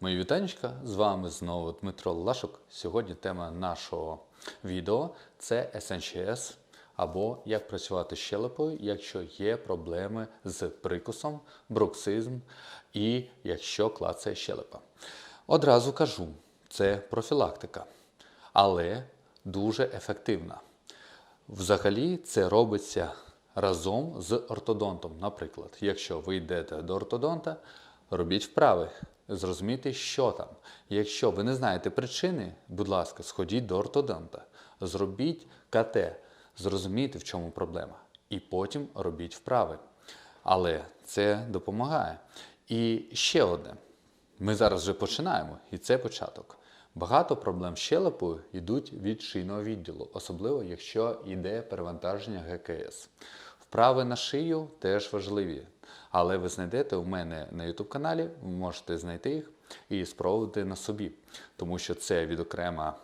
Мої вітанечка, з вами знову Дмитро Лашук. Сьогодні тема нашого відео це SNCS або як працювати з щелепою, якщо є проблеми з прикусом, бруксизм і якщо клацає щелепа. Одразу кажу, це профілактика, але дуже ефективна. Взагалі це робиться разом з ортодонтом. Наприклад, якщо ви йдете до ортодонта, робіть вправи, зрозумійте, що там. Якщо ви не знаєте причини, будь ласка, сходіть до ортодонта, зробіть КТ, зрозумійте, в чому проблема. І потім робіть вправи. Але це допомагає. І ще одне. Ми зараз вже починаємо, і це початок. Багато проблем з щелепою йдуть від шийного відділу, особливо якщо йде перевантаження ГКС. Вправи на шию теж важливі, але ви знайдете у мене на YouTube каналі, ви можете знайти їх і спробувати на собі, тому що це відокрема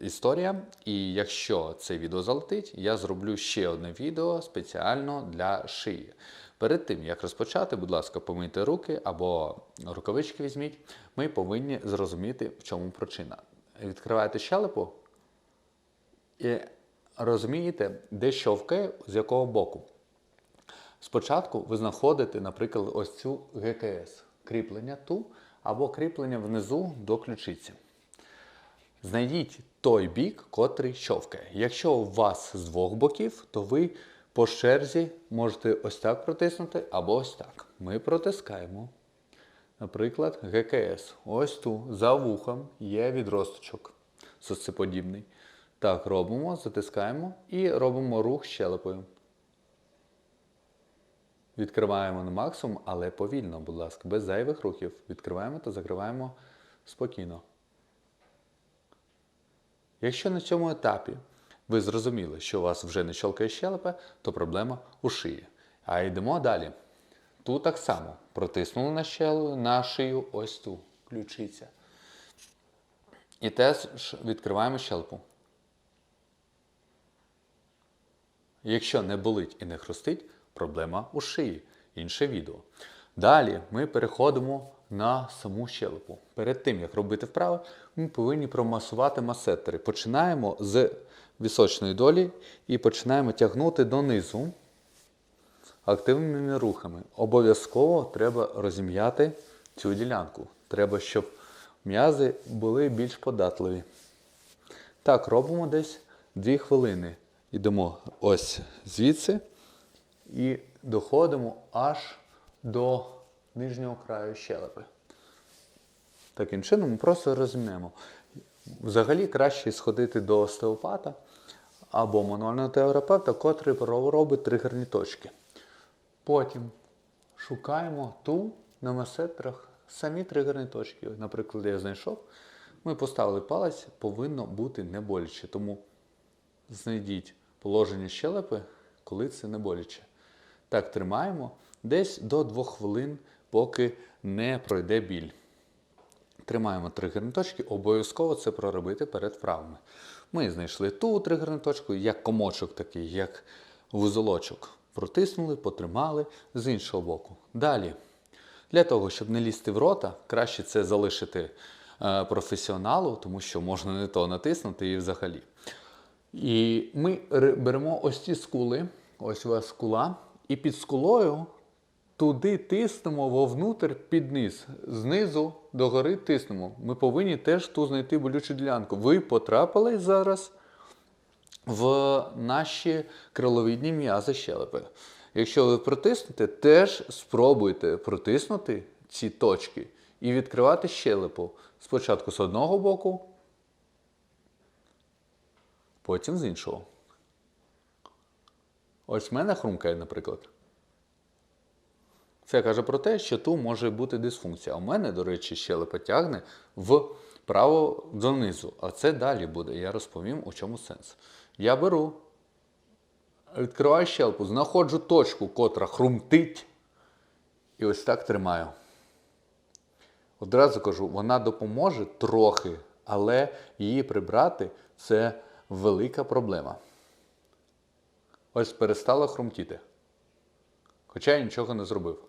історія. І якщо це відео залетить, я зроблю ще одне відео спеціально для шиї. Перед тим як розпочати, будь ласка, помийте руки або рукавички візьміть. Ми повинні зрозуміти, в чому причина. Відкриваєте щелепу і розумієте, де щовкає, з якого боку. Спочатку ви знаходите, наприклад, ось цю ГКС кріплення ту або кріплення внизу до ключиці. Знайдіть той бік, котрий щовкає. Якщо у вас з двох боків, то ви по черзі можете ось так протиснути або ось так. Ми протискаємо. Наприклад, ГКС. Ось ту за вухом є відросточок сосцеподібний. Так, робимо, затискаємо і робимо рух щелепою. Відкриваємо на максимум, але повільно, будь ласка, без зайвих рухів. Відкриваємо та закриваємо спокійно. Якщо на цьому етапі ви зрозуміли, що у вас вже не щелкає щелепа, то проблема у шиї. А йдемо далі. Тут так само протиснули на щелу, на шию ось ту ключиця. І теж відкриваємо щелепу. Якщо не болить і не хрустить, проблема у шиї. Інше відео. Далі ми переходимо на саму щелепу. Перед тим, як робити вправи, ми повинні промасувати масетери. Починаємо з вісочної долі і починаємо тягнути донизу активними рухами. Обов'язково треба розім'яти цю ділянку. Треба, щоб м'язи були більш податливі. Так, робимо десь 2 хвилини. Йдемо ось звідси і доходимо аж до нижнього краю щелепи. Таким чином ми просто розімнемо. Взагалі краще сходити до остеопата або мануального терапевта, котрий робить тригерні точки. Потім шукаємо ту на масетрах самі тригерні точки. Наприклад, я знайшов, ми поставили палець, повинно бути не боляче. Тому знайдіть положення щелепи, коли це не боляче. Так, тримаємо десь до 2 хвилин, поки не пройде біль. Тримаємо тригерні точки, обов'язково це проробити перед вправами. Ми знайшли ту тригерну точку, як комочок такий, як вузолочок. Протиснули, потримали з іншого боку. Далі. Для того, щоб не лізти в рота, краще це залишити е, професіоналу, тому що можна не то натиснути і взагалі. І ми беремо ось ці скули, ось у вас скула, і під скулою туди тиснемо вовнутрь під низ. Знизу до гори тиснемо. Ми повинні теж ту знайти болючу ділянку. Ви потрапили зараз в наші криловидні м'язи щелепи. Якщо ви протиснете, теж спробуйте протиснути ці точки і відкривати щелепу. Спочатку з одного боку, потім з іншого. Ось в мене хрумкає, наприклад. Це каже про те, що тут може бути дисфункція. А у мене, до речі, щелепа тягне вправо донизу. А це далі буде. Я розповім, у чому сенс. Я беру, відкриваю щелепу, знаходжу точку, котра хрумтить, і ось так тримаю. Одразу кажу, вона допоможе трохи, але її прибрати це велика проблема. Ось перестала хрумтіти. Хоча я нічого не зробив.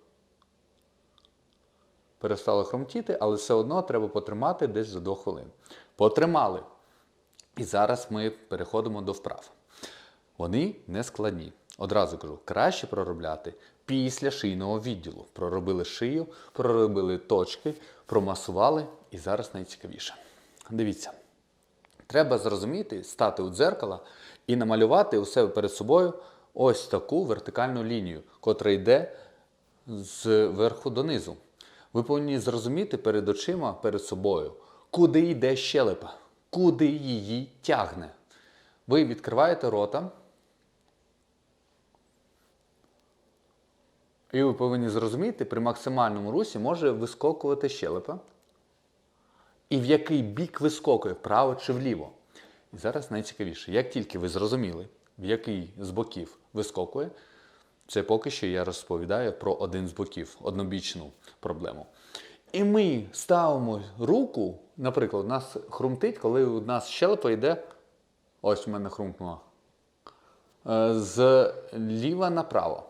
перестало хромтіти, але все одно треба потримати десь за 2 хвилин. Потримали. І зараз ми переходимо до вправ. Вони не складні. Одразу кажу, краще проробляти після шийного відділу. Проробили шию, проробили точки, промасували і зараз найцікавіше. Дивіться, треба зрозуміти, стати у дзеркало і намалювати у себе перед собою ось таку вертикальну лінію, котра йде з верху донизу. Ви повинні зрозуміти перед очима, перед собою, куди йде щелепа, куди її тягне. Ви відкриваєте рота. І ви повинні зрозуміти, при максимальному русі може вискокувати щелепа. І в який бік вискокує, вправо чи вліво. І зараз найцікавіше, як тільки ви зрозуміли, в який з боків вискокує, це поки що я розповідаю про один з боків, однобічну проблему. І ми ставимо руку, наприклад, у нас хрумтить, коли у нас щелепа йде, ось у мене хрумкнула, е, з ліва направо.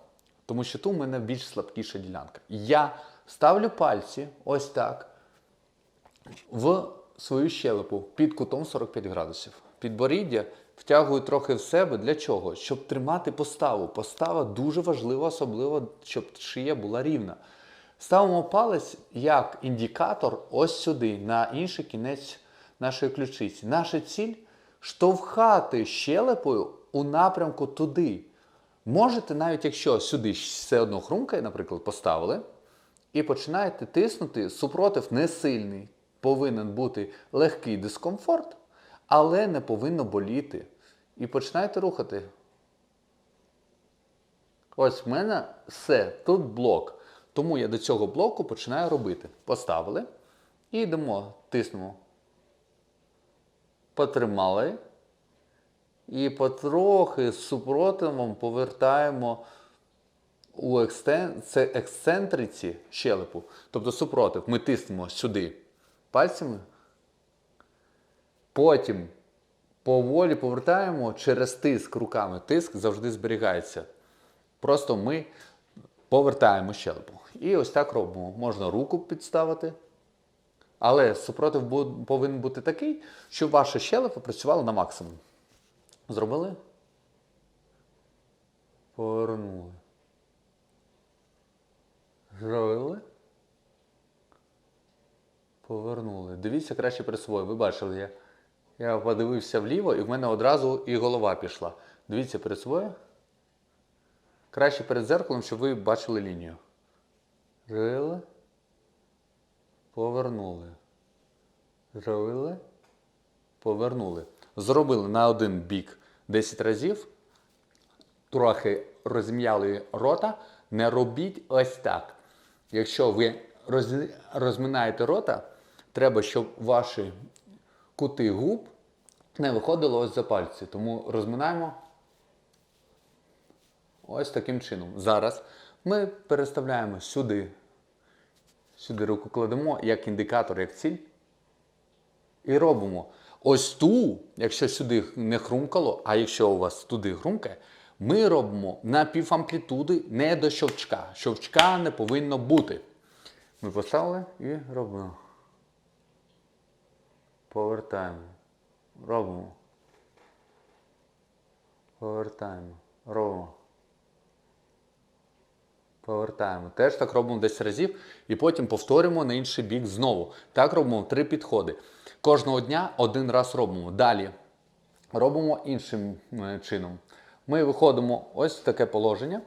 Тому що тут у мене більш слабкіша ділянка. Я ставлю пальці ось так в свою щелепу під кутом 45 градусів. Підборіддя втягую трохи в себе. Для чого? Щоб тримати поставу. Постава дуже важлива, особливо, щоб шия була рівна. Ставимо палець як індикатор ось сюди, на інший кінець нашої ключиці. Наша ціль штовхати щелепою у напрямку туди. Можете, навіть якщо сюди все одно хрумкає, наприклад, поставили, і починаєте тиснути, супротив не сильний. Повинен бути легкий дискомфорт, але не повинно боліти. І починаєте рухати. Ось в мене все, тут блок. Тому я до цього блоку починаю робити. Поставили і йдемо, тиснемо. Потримали. І потрохи з супротивом повертаємо у ексцентриці щелепу. Тобто супротив, ми тиснемо сюди пальцями. Потім поволі повертаємо через тиск руками. Тиск завжди зберігається. Просто ми повертаємо щелепу. І ось так робимо. Можна руку підставити. Але супротив повинен бути такий, щоб ваша щелепа працювала на максимум. Зробили? Повернули. Зробили? Повернули. Дивіться краще перед собою. Ви бачили, я, я подивився вліво і в мене одразу і голова пішла. Дивіться перед собою. Краще перед зеркалом, щоб ви бачили лінію. Зробили? Повернули. Зробили? Повернули. Зробили на один бік 10 разів. Трохи розм'яли рота. Не робіть ось так. Якщо ви роз- розминаєте рота, треба, щоб ваші кути губ не виходили ось за пальці. Тому розминаємо ось таким чином. Зараз ми переставляємо сюди. Сюди руку кладемо як індикатор, як ціль. І робимо. Ось ту, якщо сюди не хрумкало, а якщо у вас туди хрумкає, ми робимо на півамплітуди не до щовчка. Щовчка не повинно бути. Ми поставили і робимо. Повертаємо. Робимо. Повертаємо. Робимо. Повертаємо. Теж так робимо 10 разів і потім повторюємо на інший бік знову. Так робимо три підходи. Кожного дня один раз робимо. Далі робимо іншим е, чином. Ми виходимо ось в таке положення.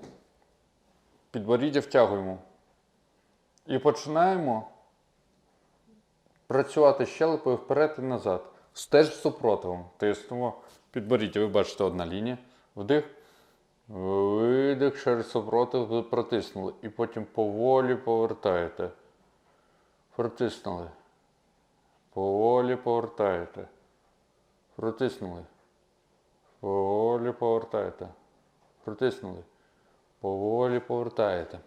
Підборіддя втягуємо. І починаємо працювати щелепою вперед і назад. Стеж з супротивом. Тиснемо підборіддя. Ви бачите одна лінія. Вдих. Видих через супротив протиснули. І потім поволі повертаєте. Протиснули. Поволі повертаєте. Протиснули. Поволі повертаєте. Протиснули. Поволі повертаєте.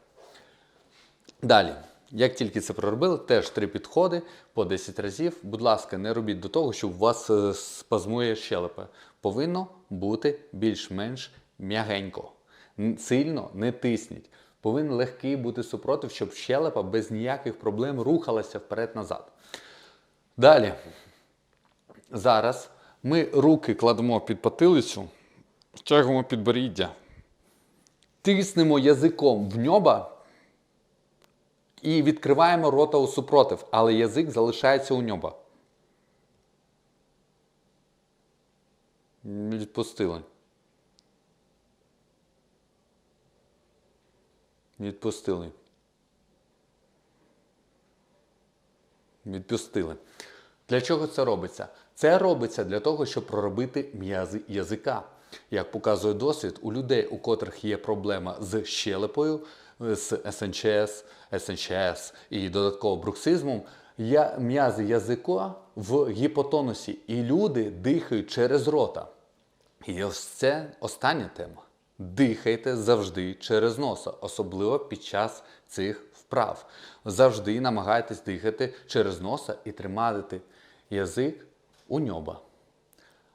Далі, як тільки це проробили, теж три підходи по 10 разів. Будь ласка, не робіть до того, що у вас е, спазмує щелепа. Повинно бути більш-менш м'ягенько. Сильно не тисніть. Повинен легкий бути супротив, щоб щелепа без ніяких проблем рухалася вперед-назад. Далі. Зараз ми руки кладемо під потилицю, стягуємо підборіддя, тиснемо язиком в ньоба і відкриваємо рота у супротив, але язик залишається у ньоба. Відпустили. Відпустили. Відпустили. Для чого це робиться? Це робиться для того, щоб проробити м'язи язика. Як показує досвід, у людей, у котрих є проблема з щелепою, з СНЧС, СНЧС і додатково бруксизмом, я- м'язи язика в гіпотонусі, і люди дихають через рота. І ось це остання тема. Дихайте завжди через носа, особливо під час цих вправ. Завжди намагайтесь дихати через носа і тримати язик у ньоба.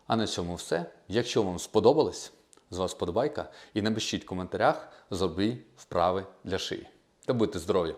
А на цьому все. Якщо вам сподобалось, з вас подобайка і напишіть в коментарях, зроби вправи для шиї. Та будьте здорові!